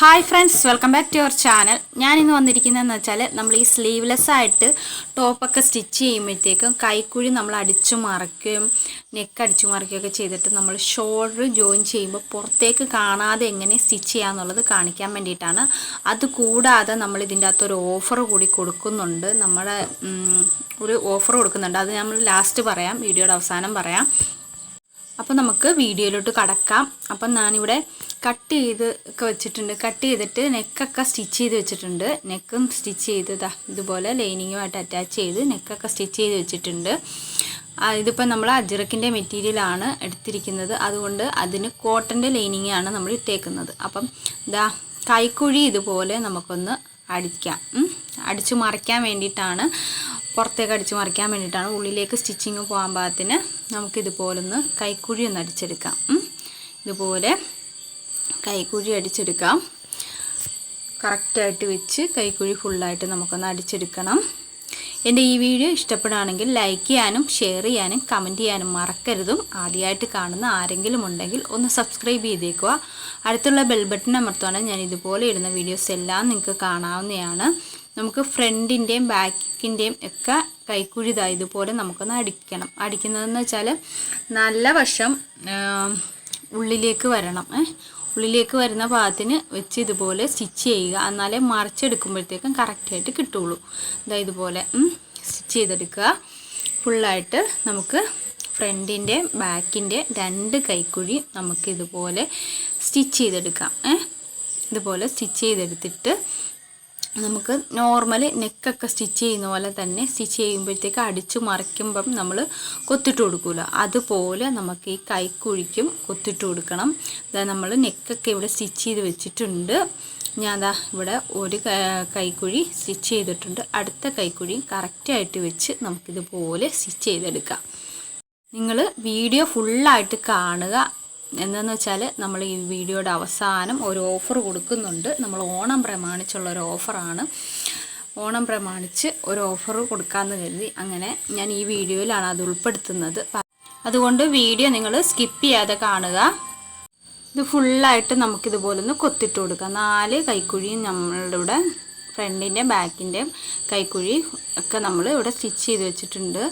Hi friends welcome back to your channel ഞാൻ ഇന്ന് വന്നിരിക്കുന്നതെന്ന് വെച്ചാൽ നമ്മൾ ഈ സ്ലീവ്ലെസ് ആയിട്ട് ടോപ്പൊക്കെ സ്റ്റിച്ച് ചെയ്യുമ്പോഴത്തേക്കും കൈക്കുഴി നമ്മൾ അടിച്ചു മറയ്ക്കുകയും നെക്ക് അടിച്ചു മറയ്ക്കുകയൊക്കെ ചെയ്തിട്ട് നമ്മൾ ഷോൾഡർ ജോയിൻ ചെയ്യുമ്പോൾ പുറത്തേക്ക് കാണാതെ എങ്ങനെ സ്റ്റിച്ച് ചെയ്യാമെന്നുള്ളത് കാണിക്കാൻ വേണ്ടിയിട്ടാണ്. അതുകൂടാതെ നമ്മൾ ഇതിന്റെ അകത്തൊരു ഓഫർ കൂടി കൊടുക്കുന്നുണ്ട്. നമ്മുടെ ഒരു ഓഫർ കൊടുക്കുന്നുണ്ട്. അത് നമ്മൾ ലാസ്റ്റ് പറയാം വീഡിയോയുടെ അവസാനം പറയാം. അപ്പോൾ നമുക്ക് വീഡിയോയിലോട്ട് കടക്കാം. അപ്പം ഞാനിവിടെ കട്ട് ചെയ്ത് ഒക്കെ വെച്ചിട്ടുണ്ട്. കട്ട് ചെയ്തിട്ട് നെക്കൊക്കെ സ്റ്റിച്ച് ചെയ്ത് വെച്ചിട്ടുണ്ട്. നെക്കും സ്റ്റിച്ച് ചെയ്ത് ദാ ഇതുപോലെ ലൈനിങ്ങുമായിട്ട് അറ്റാച്ച് ചെയ്ത് നെക്കൊക്കെ സ്റ്റിച്ച് ചെയ്ത് വെച്ചിട്ടുണ്ട്. ഇതിപ്പോൾ നമ്മൾ അജിറക്കിന്റെ മെറ്റീരിയലാണ് എടുത്തിരിക്കുന്നത്. അതുകൊണ്ട് അതിന് കോട്ടന്റെ ആണ് നമ്മൾ ഇട്ടേക്കുന്നത്. അപ്പം ദാ കൈക്കുഴി ഇതുപോലെ നമുക്കൊന്ന് അടിക്കാം. അടിച്ചു മറിക്കാൻ വേണ്ടിയിട്ടാണ് പുറത്തേക്ക് അടിച്ചു മറിക്കാൻ വേണ്ടിയിട്ടാണ് ഉള്ളിലേക്ക് സ്റ്റിച്ചിങ് പോകാൻ പാകത്തിന് നമുക്കിതുപോലൊന്ന് കൈക്കുഴി ഒന്ന് അടിച്ചെടുക്കാം. ഇതുപോലെ കൈക്കുഴി അടിച്ചെടുക്കാം. കറക്റ്റായിട്ട് വെച്ച് കൈക്കുഴി ഫുള്ളായിട്ട് നമുക്കൊന്ന് അടിച്ചെടുക്കണം. എന്റെ ഈ വീഡിയോ ഇഷ്ടപ്പെടുകയാണെങ്കിൽ ലൈക്ക് ചെയ്യാനും ഷെയർ ചെയ്യാനും കമന്റ് ചെയ്യാനും മറക്കരുതും. ആദ്യമായിട്ട് കാണുന്ന ആരെങ്കിലും ഉണ്ടെങ്കിൽ ഒന്ന് സബ്സ്ക്രൈബ് ചെയ്തേക്കുക. അടുത്തുള്ള ബെൽ ബട്ടൺ അമർത്തുവാണെങ്കിൽ ഞാൻ ഇതുപോലെ ഇടുന്ന വീഡിയോസ് എല്ലാം നിങ്ങൾക്ക് കാണാവുന്നതാണ്. നമുക്ക് ഫ്രണ്ടിന്റെയും ബാക്കിന്റെയും ഒക്കെ കൈക്കുഴി ഇതാ ഇതുപോലെ നമുക്കൊന്ന് അടിക്കണം. അടിക്കുന്നതെന്ന് വെച്ചാൽ നല്ല വശം ഉള്ളിലേക്ക് വരണം. ഉള്ളിലേക്ക് വരുന്ന ഭാഗത്തിന് വെച്ച് ഇതുപോലെ സ്റ്റിച്ച് ചെയ്യുക. എന്നാലേ മറിച്ചെടുക്കുമ്പോഴത്തേക്കും കറക്റ്റായിട്ട് കിട്ടുള്ളൂ. ഇതാ ഇതുപോലെ സ്റ്റിച്ച് ചെയ്തെടുക്കുക. ഫുള്ളായിട്ട് നമുക്ക് ഫ്രണ്ടിന്റെ ബാക്കിന്റെ രണ്ട് കൈക്കുഴി നമുക്ക് ഇതുപോലെ സ്റ്റിച്ച് ചെയ്തെടുക്കാം. ഇതുപോലെ സ്റ്റിച്ച് ചെയ്തെടുത്തിട്ട് നമുക്ക് നോർമൽ നെക്കൊക്കെ സ്റ്റിച്ച് ചെയ്യുന്ന പോലെ തന്നെ സ്റ്റിച്ച് ചെയ്യുമ്പോഴത്തേക്ക് അടിച്ചു മറിക്കുമ്പം നമ്മൾ കൊത്തിട്ട് കൊടുക്കില്ല അതുപോലെ നമുക്ക് ഈ കൈക്കുഴിക്കും കൊത്തിട്ട് കൊടുക്കണം. ഇതാ നമ്മൾ നെക്കൊക്കെ ഇവിടെ സ്റ്റിച്ച് ചെയ്ത് വെച്ചിട്ടുണ്ട്. ഞാൻ ദാ ഇവിടെ ഒരു കൈക്കുഴി സ്റ്റിച്ച് ചെയ്തിട്ടുണ്ട്. അടുത്ത കൈക്കുഴി കറക്റ്റായിട്ട് വെച്ച് നമുക്കിതുപോലെ സ്റ്റിച്ച് ചെയ്തെടുക്കാം. നിങ്ങൾ വീഡിയോ ഫുള്ളായിട്ട് കാണുക. എന്താണെന്ന് വെച്ചാൽ നമ്മൾ ഈ വീഡിയോയുടെ അവസാനം ഒരു ഓഫർ കൊടുക്കുന്നുണ്ട്. നമ്മൾ ഓണം പ്രമാണിച്ചുള്ള ഒരു ഓഫറാണ് ഓണം പ്രമാണിച്ച് ഒരു ഓഫർ കൊടുക്കാമെന്ന് കരുതി അങ്ങനെ ഞാൻ ഈ വീഡിയോയിലാണ് അത് ഉൾപ്പെടുത്തുന്നത്. അതുകൊണ്ട് വീഡിയോ നിങ്ങൾ സ്കിപ്പ് ചെയ്യാതെ കാണുക. ഇത് ഫുള്ളായിട്ട് നമുക്കിതുപോലൊന്ന് കൊത്തിട്ട് കൊടുക്കാം. നാല് കൈക്കുഴിയും നമ്മളുടെ ഫ്രണ്ടിന്റെ ബാക്കിന്റെയും കൈക്കുഴി ഒക്കെ നമ്മൾ ഇവിടെ സ്റ്റിച്ച് ചെയ്ത് വെച്ചിട്ടുണ്ട്.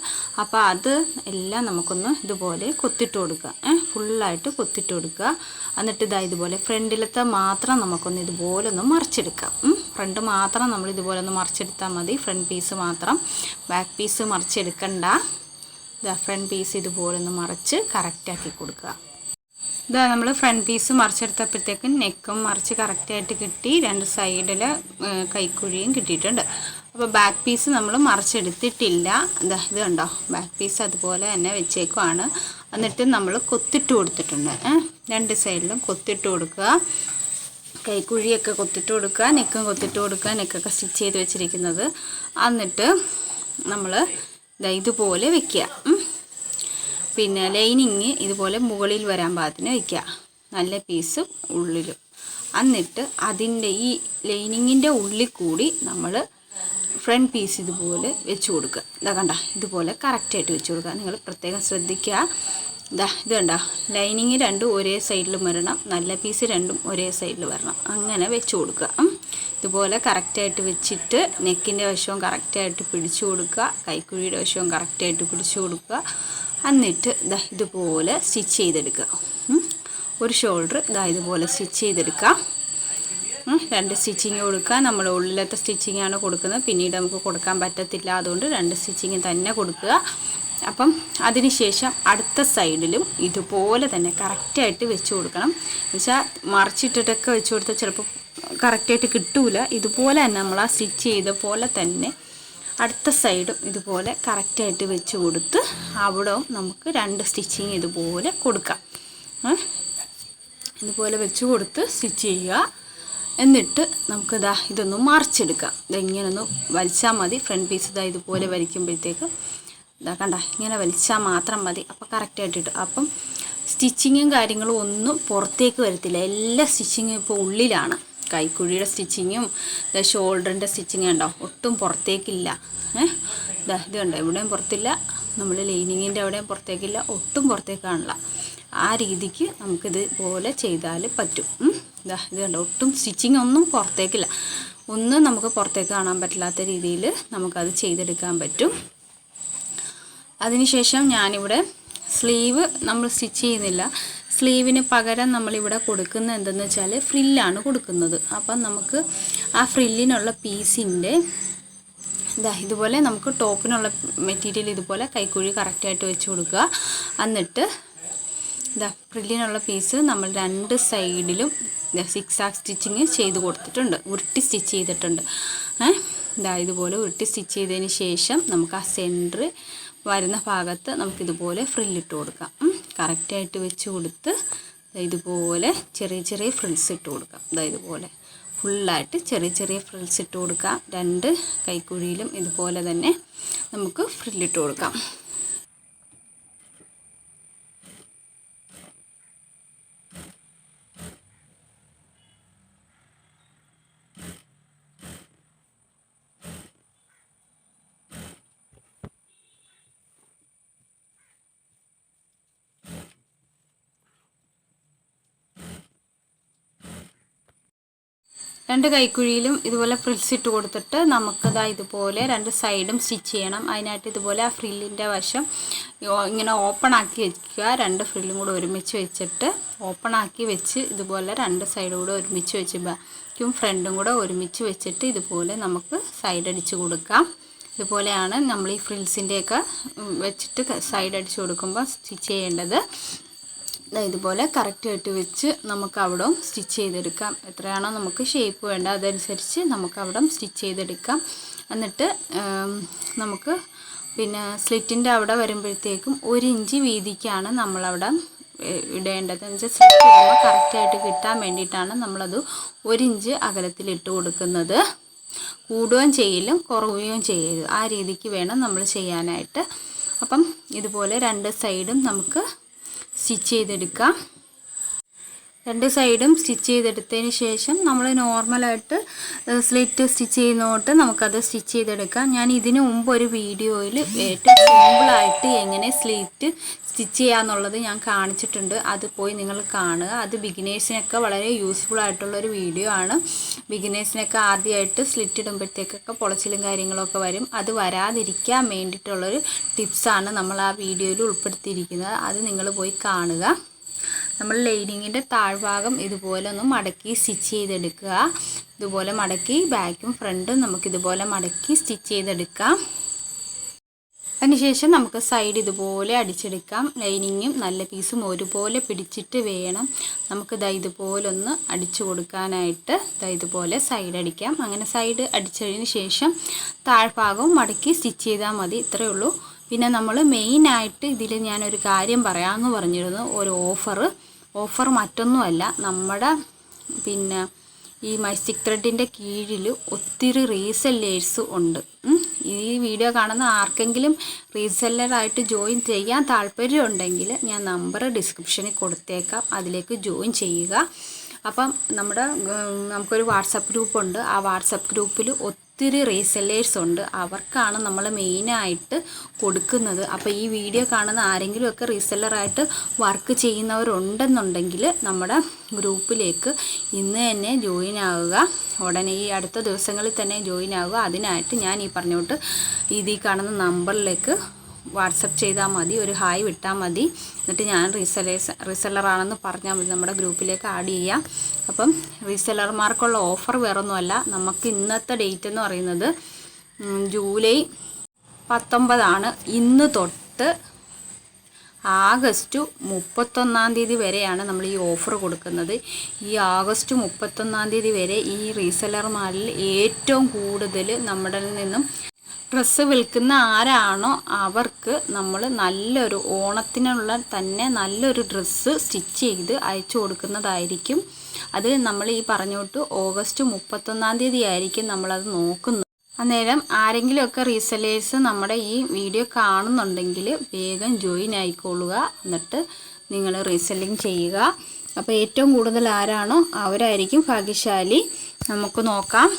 അപ്പോൾ അത് എല്ലാം നമുക്കൊന്ന് ഇതുപോലെ കൊത്തിട്ട് കൊടുക്കുക. ഏഹ് ഫുള്ളായിട്ട് കൊത്തിട്ട് കൊടുക്കുക. എന്നിട്ട് ഇതാ ഇതുപോലെ ഫ്രണ്ടിലത്തെ മാത്രം നമുക്കൊന്ന് ഇതുപോലെ ഒന്ന് മറിച്ചെടുക്കാം. ഫ്രണ്ട് മാത്രം നമ്മൾ ഇതുപോലെ ഒന്ന് മറിച്ചെടുത്താൽ മതി. ഫ്രണ്ട് പീസ് മാത്രം. ബാക്ക് പീസ് മറിച്ചെടുക്കണ്ട. ഇതാ ഫ്രണ്ട് പീസ് ഇതുപോലെ ഒന്ന് മറിച്ച് കറക്റ്റാക്കി കൊടുക്കുക. ഇതാ നമ്മൾ ഫ്രണ്ട് പീസ് മറിച്ചെടുത്തപ്പോഴത്തേക്കും നെക്കും മറിച്ച് കറക്റ്റായിട്ട് കിട്ടി. രണ്ട് സൈഡിൽ കൈക്കുഴിയും കിട്ടിയിട്ടുണ്ട്. അപ്പോൾ ബാക്ക് പീസ് നമ്മൾ മറിച്ചെടുത്തിട്ടില്ല. ഇതാ ഇത് കണ്ടോ? ബാക്ക് പീസ് അതുപോലെ തന്നെ വെച്ചേക്കുവാണ്. എന്നിട്ട് നമ്മൾ കൊത്തിട്ട് കൊടുത്തിട്ടുണ്ട്. രണ്ട് സൈഡിലും കൊത്തിട്ട് കൊടുക്കുക. കൈക്കുഴിയൊക്കെ കൊത്തിട്ട് കൊടുക്കുക. നെക്കും കൊത്തിട്ട് കൊടുക്കുക. നെക്കൊക്കെ സ്റ്റിച്ച് ചെയ്ത് വെച്ചിരിക്കുന്നത്. എന്നിട്ട് നമ്മൾ ഇതാ ഇതുപോലെ വെക്കുക. പിന്നെ ലൈനിങ് ഇതുപോലെ മുകളിൽ വരാൻ പാകത്തിന് വയ്ക്കുക. നല്ല പീസ് ഉള്ളിലും. എന്നിട്ട് അതിന്റെ ഈ ലൈനിങ്ങിന്റെ ഉള്ളിൽ കൂടി നമ്മൾ ഫ്രണ്ട് പീസ് ഇതുപോലെ വെച്ച് കൊടുക്കുക. ഇതാ കണ്ട ഇതുപോലെ കറക്റ്റായിട്ട് വെച്ച് കൊടുക്കുക. നിങ്ങൾ പ്രത്യേകം ശ്രദ്ധിക്കുക. ഇതാ ഇത് കണ്ട ലൈനിങ് രണ്ടും ഒരേ സൈഡിൽ വരണം. നല്ല പീസ് രണ്ടും ഒരേ സൈഡിൽ വരണം. അങ്ങനെ വെച്ച് കൊടുക്കുക. ഇതുപോലെ കറക്റ്റായിട്ട് വെച്ചിട്ട് നെക്കിന്റെ വശവും കറക്റ്റായിട്ട് പിടിച്ചു കൊടുക്കുക. കൈക്കുഴിയുടെ വശവും കറക്റ്റായിട്ട് പിടിച്ചു കൊടുക്കുക. എന്നിട്ട് ഇതാ ഇതുപോലെ സ്റ്റിച്ച് ചെയ്തെടുക്കുക. ഒരു ഷോൾഡർ ഇതാ ഇതുപോലെ സ്റ്റിച്ച് ചെയ്തെടുക്കുക. രണ്ട് സ്റ്റിച്ചിങ് കൊടുക്കുക. നമ്മൾ ഉള്ളിലത്തെ സ്റ്റിച്ചിങ്ങാണ് കൊടുക്കുന്നത്. പിന്നീട് നമുക്ക് കൊടുക്കാൻ പറ്റത്തില്ല. അതുകൊണ്ട് രണ്ട് സ്റ്റിച്ചിങ് തന്നെ കൊടുക്കുക. അപ്പം അതിനുശേഷം അടുത്ത സൈഡിലും ഇതുപോലെ തന്നെ കറക്റ്റായിട്ട് വെച്ച് കൊടുക്കണം. എന്നുവെച്ചാൽ മറിച്ചിട്ടിട്ടൊക്കെ വെച്ച് കൊടുത്താൽ ചിലപ്പോൾ കറക്റ്റായിട്ട് കിട്ടൂല. ഇതുപോലെ തന്നെ നമ്മൾ ആ സ്റ്റിച്ച് ചെയ്ത പോലെ തന്നെ അടുത്ത സൈഡും ഇതുപോലെ കറക്റ്റായിട്ട് വെച്ച് കൊടുത്ത് അവിടവും നമുക്ക് രണ്ട് സ്റ്റിച്ചിങ് ഇതുപോലെ കൊടുക്കാം. ഇതുപോലെ വെച്ച് കൊടുത്ത് സ്റ്റിച്ച് ചെയ്യുക. എന്നിട്ട് നമുക്ക് ഇതാ ഇതൊന്ന് മറിച്ചെടുക്കാം. ഇതെങ്ങനെയൊന്ന് വലിച്ചാൽ മതി. ഫ്രണ്ട് പീസ് ഇതാ ഇതുപോലെ വലിക്കുമ്പോഴത്തേക്ക് ഇതാ കണ്ട ഇങ്ങനെ വലിച്ചാൽ മാത്രം മതി. അപ്പോൾ കറക്റ്റായിട്ട് ഇട്ടു അപ്പം സ്റ്റിച്ചിങ്ങും കാര്യങ്ങളും ഒന്നും പുറത്തേക്ക് വരത്തില്ല. എല്ലാ സ്റ്റിച്ചിങ്ങും ഇപ്പോൾ ഉള്ളിലാണ്. കൈക്കുഴിയുടെ സ്റ്റിച്ചിങ്ങും ദ ഷോൾഡറിന്റെ സ്റ്റിച്ചിങ് ഉണ്ടോ ഒട്ടും പുറത്തേക്കില്ല. ഏഹ് ഇതാ കണ്ടോ? എവിടെയും പുറത്തില്ല. നമ്മൾ ലൈനിങ്ങിന്റെ അവിടെയും പുറത്തേക്കില്ല. ഒട്ടും പുറത്തേക്കാണല്ല ആ രീതിക്ക് നമുക്കിത് പോലെ ചെയ്താൽ പറ്റും. ഇതാ ഇത് കണ്ടോ? ഒട്ടും സ്റ്റിച്ചിങ് ഒന്നും പുറത്തേക്കില്ല. ഒന്നും നമുക്ക് പുറത്തേക്ക് കാണാൻ പറ്റില്ലാത്ത രീതിയിൽ നമുക്കത് ചെയ്തെടുക്കാൻ പറ്റും. അതിനുശേഷം ഞാനിവിടെ സ്ലീവ് നമ്മൾ സ്റ്റിച്ച് ചെയ്യുന്നില്ല. സ്ലീവിന് പകരം നമ്മളിവിടെ കൊടുക്കുന്നത് എന്തെന്ന് വെച്ചാൽ ഫ്രില്ലാണ് കൊടുക്കുന്നത്. അപ്പം നമുക്ക് ആ ഫ്രില്ലിനുള്ള പീസിന്റെ ഇതാ ഇതുപോലെ നമുക്ക് ടോപ്പിനുള്ള മെറ്റീരിയൽ ഇതുപോലെ കൈക്കുഴി കറക്റ്റായിട്ട് വെച്ച് കൊടുക്കുക. എന്നിട്ട് ഇതാ ഫ്രില്ലിനുള്ള പീസ് നമ്മൾ രണ്ട് സൈഡിലും സിക്സ് ആക്ക് സ്റ്റിച്ചിങ് ചെയ്ത് കൊടുത്തിട്ടുണ്ട്. ഉരുട്ടി സ്റ്റിച്ച് ചെയ്തിട്ടുണ്ട്. ഏഹ് ഇതാ ഇതുപോലെ ഉരുട്ടി സ്റ്റിച്ച് ചെയ്തതിന് ശേഷം നമുക്ക് ആ സെന്റർ വരുന്ന ഭാഗത്ത് നമുക്കിതുപോലെ ഫ്രില്ലിട്ട് കൊടുക്കാം. കറക്റ്റായിട്ട് വെച്ച് കൊടുത്ത് ഇതുപോലെ ചെറിയ ചെറിയ ഫ്രിൽസ് ഇട്ട് കൊടുക്കാം. ഇതാ ഇതുപോലെ ഫുള്ളായിട്ട് ചെറിയ ചെറിയ ഫ്രിൽസ് ഇട്ട് കൊടുക്കാം. രണ്ട് കൈക്കുഴിയിലും ഇതുപോലെ തന്നെ നമുക്ക് ഫ്രില്ലിട്ട് കൊടുക്കാം. രണ്ട് കൈക്കുഴിയിലും ഇതുപോലെ ഫ്രിൽസ് ഇട്ട് കൊടുത്തിട്ട് നമുക്കതാ ഇതുപോലെ രണ്ട് സൈഡും സ്റ്റിച്ച് ചെയ്യണം. അതിനായിട്ട് ഇതുപോലെ ആ ഫ്രില്ലിന്റെ വശം ഇങ്ങനെ ഓപ്പൺ ആക്കി വെക്കുക. രണ്ട് ഫ്രില്ലും കൂടെ ഒരുമിച്ച് വെച്ചിട്ട് ഓപ്പൺ ആക്കി വെച്ച് ഇതുപോലെ രണ്ട് സൈഡും കൂടെ ഒരുമിച്ച് വെച്ച് ബാക്കും ഫ്രണ്ടും കൂടെ ഒരുമിച്ച് വെച്ചിട്ട് ഇതുപോലെ നമുക്ക് സൈഡ് അടിച്ച് കൊടുക്കാം. ഇതുപോലെയാണ് നമ്മൾ ഈ ഫ്രിൽസിന്റെയൊക്കെ വെച്ചിട്ട് സൈഡ് അടിച്ച് കൊടുക്കുമ്പോൾ സ്റ്റിച്ച് ചെയ്യേണ്ടത്. ഇതുപോലെ കറക്റ്റായിട്ട് വെച്ച് നമുക്ക് അവിടെ സ്റ്റിച്ച് ചെയ്തെടുക്കാം. എത്രയാണോ നമുക്ക് ഷേപ്പ് വേണ്ട അതനുസരിച്ച് നമുക്ക് അവിടെ സ്റ്റിച്ച് ചെയ്തെടുക്കാം. എന്നിട്ട് നമുക്ക് പിന്നെ സ്ലിറ്റിന്റെ അവിടെ വരുമ്പോഴത്തേക്കും ഒരു ഇഞ്ച് വീതിക്കാണ് നമ്മളവിടെ ഇടേണ്ടത്. എന്ന് വെച്ചാൽ സ്ലിറ്റ് ചെയ്യുമ്പോൾ കറക്റ്റായിട്ട് കിട്ടാൻ വേണ്ടിയിട്ടാണ് നമ്മളത് ഒരു ഇഞ്ച് അകലത്തിൽ ഇട്ട് കൊടുക്കുന്നത്. കൂടുകയും ചെയ്യലും കുറവുകയും ചെയ്യലും ആ രീതിക്ക് വേണം നമ്മൾ ചെയ്യാനായിട്ട്. അപ്പം ഇതുപോലെ രണ്ട് സൈഡും നമുക്ക് സ്റ്റിച്ച് ചെയ്തെടുക്കാം രണ്ട് സൈഡും സ്റ്റിച്ച് ചെയ്തെടുത്തതിന് ശേഷം നമ്മൾ നോർമലായിട്ട് സ്ലിറ്റ് സ്റ്റിച്ച് ചെയ്യുന്നതുകൊണ്ട് നമുക്കത് സ്റ്റിച്ച് ചെയ്തെടുക്കാം. ഞാൻ ഇതിനു മുമ്പ് ഒരു വീഡിയോയിൽ ഏറ്റവും സിമ്പിളായിട്ട് എങ്ങനെ സ്ലിറ്റ് സ്റ്റിച്ച് ചെയ്യാന്നുള്ളത് ഞാൻ കാണിച്ചിട്ടുണ്ട്. അത് പോയി നിങ്ങൾ കാണുക. അത് ബിഗിനേഴ്സിനൊക്കെ വളരെ യൂസ്ഫുൾ ആയിട്ടുള്ളൊരു വീഡിയോ ആണ്. ബിഗിനേഴ്സിനൊക്കെ ആദ്യമായിട്ട് സ്ലിറ്റ് ഇടുമ്പോഴത്തേക്കൊക്കെ പൊളച്ചിലും കാര്യങ്ങളൊക്കെ വരും. അത് വരാതിരിക്കാൻ വേണ്ടിയിട്ടുള്ളൊരു ടിപ്സാണ് നമ്മൾ ആ വീഡിയോയിൽ ഉൾപ്പെടുത്തിയിരിക്കുന്നത്. അത് നിങ്ങൾ പോയി കാണുക. നമ്മൾ ലൈനിങ്ങിന്റെ താഴ്ഭാഗം ഇതുപോലെ ഒന്ന് മടക്കി സ്റ്റിച്ച് ചെയ്തെടുക്കുക. ഇതുപോലെ മടക്കി ബാക്കും ഫ്രണ്ടും നമുക്കിതുപോലെ മടക്കി സ്റ്റിച്ച് ചെയ്തെടുക്കാം. അതിനുശേഷം നമുക്ക് സൈഡ് ഇതുപോലെ അടിച്ചെടുക്കാം. ലൈനിങ്ങും നല്ല പീസും ഒരുപോലെ പിടിച്ചിട്ട് വേണം നമുക്ക് ദാ ഇതുപോലൊന്ന് അടിച്ചു കൊടുക്കാനായിട്ട് ദാ ഇതുപോലെ സൈഡ് അടിക്കാം. അങ്ങനെ സൈഡ് അടിച്ചതിന് ശേഷം താഴ്ഭാഗവും മടക്കി സ്റ്റിച്ച് ചെയ്താൽ മതി. ഇത്രയേ ഉള്ളൂ. പിന്നെ നമ്മൾ മെയിനായിട്ട് ഇതിൽ ഞാനൊരു കാര്യം പറയാമെന്ന് പറഞ്ഞിരുന്നു. ഒരു ഓഫർ ഓഫർ മറ്റൊന്നുമല്ല. നമ്മുടെ പിന്നെ ഈ മൈസ്റ്റിക് ത്രെഡിന്റെ കീഴിൽ ഒത്തിരി റീസെല്ലേഴ്സ് ഉണ്ട്. ഈ വീഡിയോ കാണുന്ന ആർക്കെങ്കിലും റീസെല്ലറായിട്ട് ജോയിൻ ചെയ്യാൻ താല്പര്യമുണ്ടെങ്കിൽ ഞാൻ നമ്പർ ഡിസ്ക്രിപ്ഷനിൽ കൊടുത്തേക്കാം. അതിലേക്ക് ജോയിൻ ചെയ്യുക. അപ്പം നമ്മുടെ നമുക്കൊരു വാട്സപ്പ് ഗ്രൂപ്പുണ്ട്. ആ വാട്സപ്പ് ഗ്രൂപ്പിൽ ഒത്തിരി റീസെല്ലേഴ്സ് ഉണ്ട്. അവർക്കാണ് നമ്മൾ മെയിനായിട്ട് കൊടുക്കുന്നത്. അപ്പോൾ ഈ വീഡിയോ കാണുന്ന ആരെങ്കിലുമൊക്കെ റീസെല്ലറായിട്ട് വർക്ക് ചെയ്യുന്നവരുണ്ടെന്നുണ്ടെങ്കിൽ നമ്മുടെ ഗ്രൂപ്പിലേക്ക് ഇന്ന് തന്നെ ജോയിൻ ആവുക. ഉടനെ ഈ അടുത്ത ദിവസങ്ങളിൽ തന്നെ ജോയിൻ ആവുക. അതിനായിട്ട് ഞാൻ ഈ പറഞ്ഞോട്ട് ഇതിൽ കാണുന്ന നമ്പറിലേക്ക് വാട്സപ്പ് ചെയ്താൽ മതി ഒരു ഹായ് വിട്ടാൽ മതി. എന്നിട്ട് ഞാൻ റീസെല്ലേഴ്സ് റീസെല്ലറാണെന്ന് പറഞ്ഞാൽ മതി. നമ്മുടെ ഗ്രൂപ്പിലേക്ക് ആഡ് ചെയ്യാം. അപ്പം റീസെല്ലർമാർക്കുള്ള ഓഫർ വേറൊന്നുമല്ല. നമുക്ക് ഇന്നത്തെ ഡേറ്റ് എന്ന് പറയുന്നത് ജൂലൈ പത്തൊമ്പതാണ്. ഇന്ന് തൊട്ട് ആഗസ്റ്റ് മുപ്പത്തൊന്നാം തീയതി വരെയാണ് നമ്മൾ ഈ ഓഫർ കൊടുക്കുന്നത്. ഈ ആഗസ്റ്റ് മുപ്പത്തൊന്നാം തീയതി വരെ ഈ റീസെല്ലർമാരിൽ ഏറ്റവും കൂടുതൽ നമ്മുടെ നിന്നും ഡ്രസ്സ് വിൽക്കുന്ന ആരാണോ അവർക്ക് നമ്മൾ നല്ലൊരു ഓണത്തിനുള്ള തന്നെ നല്ലൊരു ഡ്രസ്സ് സ്റ്റിച്ച് ചെയ്ത് അയച്ചു കൊടുക്കുന്നതായിരിക്കും. അത് നമ്മൾ ഈ പറഞ്ഞോട്ട് ഓഗസ്റ്റ് മുപ്പത്തൊന്നാം തീയതി ആയിരിക്കും നമ്മളത് നോക്കുന്നത്. അന്നേരം ആരെങ്കിലുമൊക്കെ റീസെലേഴ്സ് നമ്മുടെ ഈ വീഡിയോ കാണുന്നുണ്ടെങ്കിൽ വേഗം ജോയിൻ ആയിക്കൊള്ളുക. എന്നിട്ട് നിങ്ങൾ റീസെല്ലിങ് ചെയ്യുക. അപ്പോൾ ഏറ്റവും കൂടുതൽ ആരാണോ അവരായിരിക്കും ഭാഗ്യശാലി. നമുക്ക് നോക്കാം.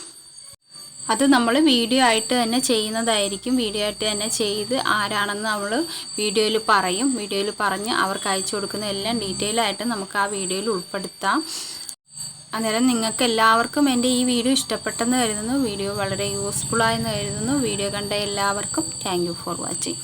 അത് നമ്മൾ വീഡിയോ ആയിട്ട് തന്നെ ചെയ്യുന്നതായിരിക്കും. വീഡിയോ ആയിട്ട് തന്നെ ചെയ്ത് ആരാണെന്ന് നമ്മൾ വീഡിയോയിൽ പറയും. വീഡിയോയിൽ പറഞ്ഞ് അവർക്ക് അയച്ചു കൊടുക്കുന്ന എല്ലാം ഡീറ്റെയിൽ ആയിട്ട് നമുക്ക് ആ വീഡിയോയിൽ ഉൾപ്പെടുത്താം. അന്നേരം നിങ്ങൾക്ക് എല്ലാവർക്കും എന്റെ ഈ വീഡിയോ ഇഷ്ടപ്പെട്ടെന്ന് കരുതുന്നു. വീഡിയോ വളരെ യൂസ്ഫുൾ ആയെന്ന് കരുതുന്നു. വീഡിയോ കണ്ട എല്ലാവർക്കും താങ്ക് ഫോർ വാച്ചിങ്